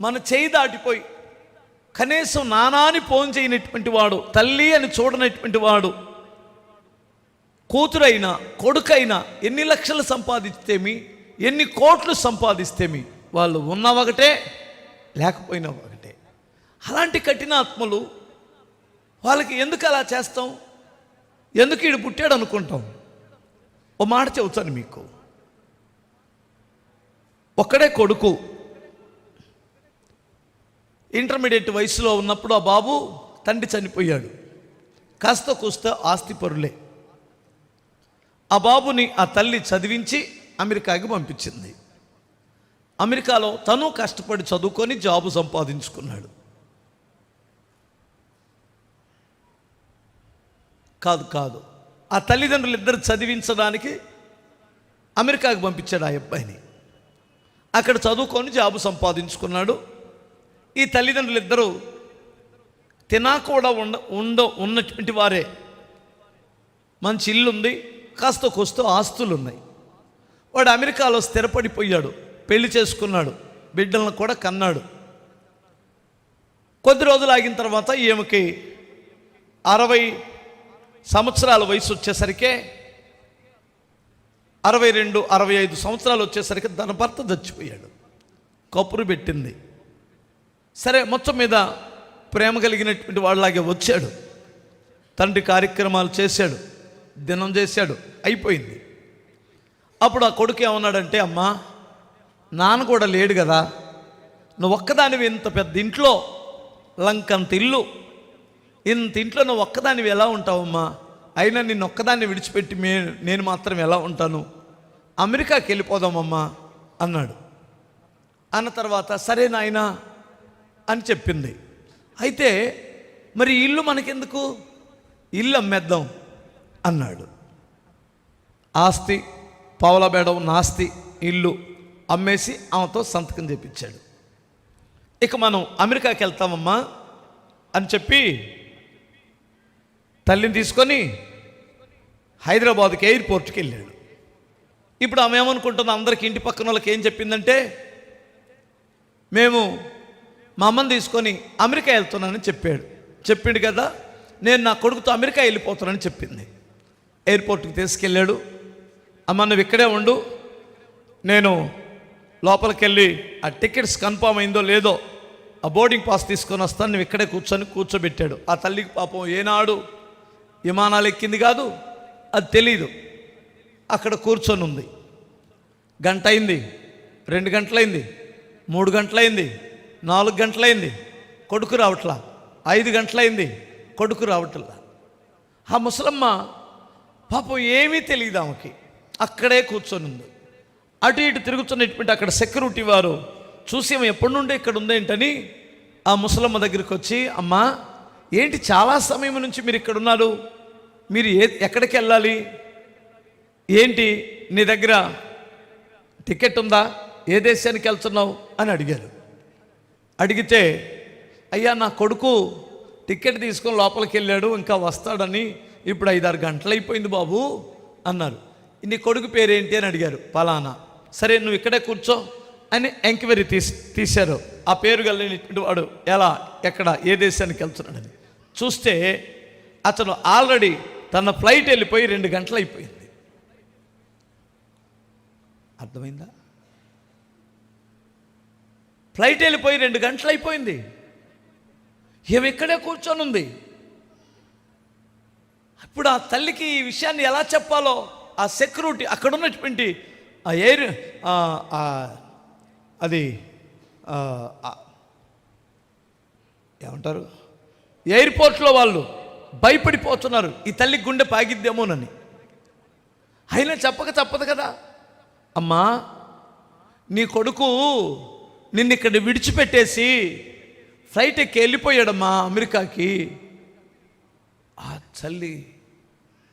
మన చేయి దాటిపోయి. కనీసం నానాని ఫోన్ చేయనటువంటి వాడు తల్లి అని చూడనటువంటి వాడు కూతురైనా కొడుకైనా ఎన్ని లక్షలు సంపాదిస్తేమి ఎన్ని కోట్లు సంపాదిస్తేమి వాళ్ళు ఉన్న ఒకటే లేకపోయినా ఒకటే. అలాంటి కఠినాత్మలు వాళ్ళకి ఎందుకు అలా చేస్తాం? ఎందుకు ఈడు పుట్టాడు అనుకుంటాం? ఓ మాట చెబుతాను మీకు. ఒక్కడే కొడుకు ఇంటర్మీడియట్ వయసులో ఉన్నప్పుడు ఆ బాబు తండ్రి చనిపోయాడు. కాస్త కూస్త ఆస్తిపరులే ఆ బాబుని ఆ తల్లి చదివించి అమెరికాకి పంపించింది. అమెరికాలో తను కష్టపడి చదువుకొని జాబు సంపాదించుకున్నాడు. కాదు కాదు. ఆ తల్లిదండ్రులు ఇద్దరు చదివించడానికి అమెరికాకి పంపించాడు ఆ అబ్బాయిని. అక్కడ చదువుకొని జాబు సంపాదించుకున్నాడు. ఈ తల్లిదండ్రులు ఇద్దరు తినా కూడా ఉండ ఉండ ఉన్నటువంటి వారే. మంచి ఇల్లు ఉంది కాస్త కొస్తూ ఆస్తులు ఉన్నాయి వాడు అమెరికాలో స్థిరపడిపోయాడు పెళ్ళి చేసుకున్నాడు బిడ్డలను కూడా కన్నాడు. కొద్ది రోజులు ఆగిన తర్వాత ఈమెకి అరవై సంవత్సరాల వయసు వచ్చేసరికే అరవై రెండు అరవై ఐదు సంవత్సరాలు వచ్చేసరికి తన భర్త చచ్చిపోయాడు. కప్పురు పెట్టింది. సరే మొత్తం మీద ప్రేమ కలిగినటువంటి వాళ్ళలాగే వచ్చాడు. తండ్రి కార్యక్రమాలు చేశాడు. దినం చేశాడు. అయిపోయింది. అప్పుడు ఆ కొడుకు ఏమన్నాడంటే అమ్మా నాన్న కూడా లేడు కదా. నువ్వు ఒక్కదానివి ఇంత పెద్ద ఇంట్లో లంకంత ఇల్లు. ఇంత ఇంట్లో నువ్వు ఒక్కదానివి ఎలా ఉంటావమ్మా? అయినా నిన్ను ఒక్కదాన్ని విడిచిపెట్టి మే నేను మాత్రం ఎలా ఉంటాను? అమెరికాకి వెళ్ళిపోదామమ్మా అన్నాడు. అన్న తర్వాత సరే నాయనా అని చెప్పింది. అయితే మరి ఇల్లు మనకెందుకు? ఇల్లు అమ్మేద్దాం అన్నాడు. ఆస్తి పావులబేడం నాస్తి ఇల్లు అమ్మేసి ఆమెతో సంతకం చేపించాడు. ఇక మనం అమెరికాకి వెళ్తామమ్మా అని చెప్పి తల్లిని తీసుకొని హైదరాబాద్కి ఎయిర్పోర్ట్కి వెళ్ళాడు. ఇప్పుడు ఆమె ఏమనుకుంటుంది? అందరికి ఇంటి పక్కన వాళ్ళకి ఏం చెప్పిందంటే మేము మా అమ్మని తీసుకొని అమెరికా వెళ్తున్నానని చెప్పాడు. చెప్పిండు కదా నేను నా కొడుకుతో అమెరికా వెళ్ళిపోతున్నానని చెప్పింది. ఎయిర్పోర్ట్కి తీసుకెళ్ళాడు. అమ్మ నువ్వు ఇక్కడే ఉండు. నేను లోపలికి వెళ్ళి ఆ టికెట్స్ కన్ఫామ్ అయిందో లేదో ఆ బోర్డింగ్ పాస్ తీసుకొని వస్తాను. నువ్వు ఇక్కడే కూర్చొని కూర్చోబెట్టాడు. ఆ తల్లికి పాపం ఏనాడు విమానాలు ఎక్కింది కాదు అది తెలీదు. అక్కడ కూర్చొని ఉంది గంట అయింది రెండు గంటలైంది మూడు గంటలైంది. నాలుగు గంటలైంది. కొడుకు రావట్లా. ఐదు గంటలైంది. కొడుకు రావట్లా. ఆ ముసలమ్మ పాపం ఏమీ తెలియదు ఆమెకి. అక్కడే కూర్చొని ఉంది. అటు ఇటు తిరుగుతున్నటువంటి అక్కడ సెక్యూరిటీ వారు చూసి ఆమె ఎప్పటి నుండి ఇక్కడ ఉందేంటని ఆ ముసలమ్మ దగ్గరికి వచ్చి అమ్మా ఏంటి చాలా సమయం నుంచి మీరు ఇక్కడ ఉన్నారు? మీరు ఏ ఎక్కడికి వెళ్ళాలి? ఏంటి? నీ దగ్గర టికెట్ ఉందా? ఏ దేశానికి వెళ్తున్నావు? అని అడిగారు. అడిగితే అయ్యా నా కొడుకు టికెట్ తీసుకొని లోపలికి వెళ్ళాడు ఇంకా వస్తాడని ఇప్పుడు ఐదారు గంటలు అయిపోయింది బాబు అన్నారు. నీ కొడుకు పేరేంటి? అని అడిగారు. పలానా సరే నువ్వు ఇక్కడే కూర్చో అని ఎంక్వైరీ తీసి తీశారు. ఆ పేరు కలిగినటువంటి వాడు ఎలా ఎక్కడ ఏ దేశానికి వెళ్తున్నాడని. చూస్తే అతను ఆల్రెడీ తన ఫ్లైట్ వెళ్ళిపోయి రెండు గంటలు అయిపోయింది అర్థమైందా? ఫ్లైట్ వెళ్ళిపోయి రెండు గంటలు అయిపోయింది. ఏమి ఇక్కడే కూర్చొని ఉంది. ఇప్పుడు ఆ తల్లికి ఈ విషయాన్ని ఎలా చెప్పాలో ఆ సెక్యూరిటీ అక్కడ ఉన్నటువంటి ఆ ఎయిర్ అది ఏమంటారు? ఎయిర్పోర్ట్లో వాళ్ళు భయపడిపోతున్నారు ఈ తల్లి గుండె పాగిద్దేమోనని. అయినా చెప్పక తప్పదు కదా. అమ్మా నీ కొడుకు నిన్ను ఇక్కడ విడిచిపెట్టేసి ఫ్లైట్ ఎక్కి వెళ్ళిపోయాడమ్మా అమెరికాకి. ఆ చల్లి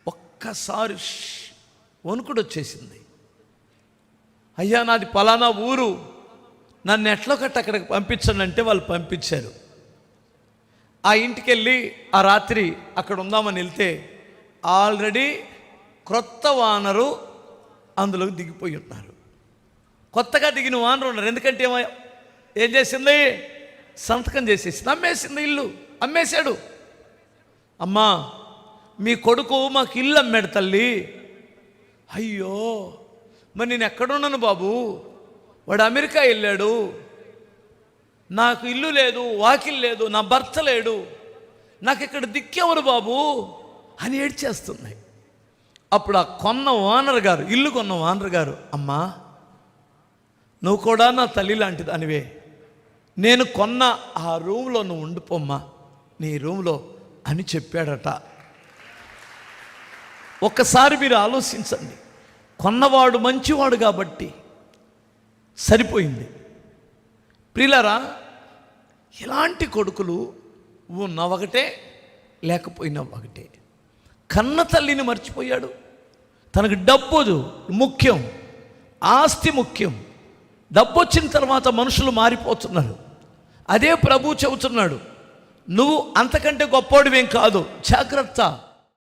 ఒక్కసారి వణుకుడు వచ్చేసింది. అయ్యా నాది పలానా ఊరు. నన్ను ఎట్లా కట్ట అక్కడికి పంపించండి అంటే వాళ్ళు పంపించారు. ఆ ఇంటికి వెళ్ళి ఆ రాత్రి అక్కడ ఉందామని వెళ్తే ఆల్రెడీ క్రొత్త వానరు అందులోకి దిగిపోయి ఉన్నారు. కొత్తగా దిగిన వానరు ఉన్నారు. ఎందుకంటే ఏమో ఏం చేసింది? సంతకం చేసేసింది. అమ్మేసింది ఇల్లు. అమ్మేశాడు. అమ్మా మీ కొడుకు మాకు ఇల్లు అమ్మాడు తల్లి. అయ్యో మరి నేను ఎక్కడున్నాను బాబు? వాడు అమెరికా వెళ్ళాడు. నాకు ఇల్లు లేదు వాకిల్ లేదు నా భర్త లేడు. నాకు ఇక్కడ దిక్కెవరు బాబు? అని ఏడ్చేస్తున్నాయి. అప్పుడు ఆ కొన్న ఓనర్ గారు ఇల్లు కొన్న ఓనర్ గారు అమ్మా నువ్వు కూడా నా తల్లి లాంటిది అనివే నేను కొన్న ఆ రూమ్లో నువ్వు ఉండిపోమ్మా. నీ రూమ్లో అని చెప్పాడట. ఒక్కసారి మీరు ఆలోచించండి. కొన్నవాడు మంచివాడు కాబట్టి సరిపోయింది. ప్రిలరా ఇలాంటి కొడుకులు ఉన్న ఒకటే లేకపోయినా ఒకటే కన్న తల్లిని మర్చిపోయాడు. తనకు డబ్బు ముఖ్యం ఆస్తి ముఖ్యం. డబ్బు వచ్చిన తర్వాత మనుషులు మారిపోతున్నారు. అదే ప్రభు చెబుతున్నాడు నువ్వు అంతకంటే గొప్పోడివేం కాదు. జాగ్రత్త.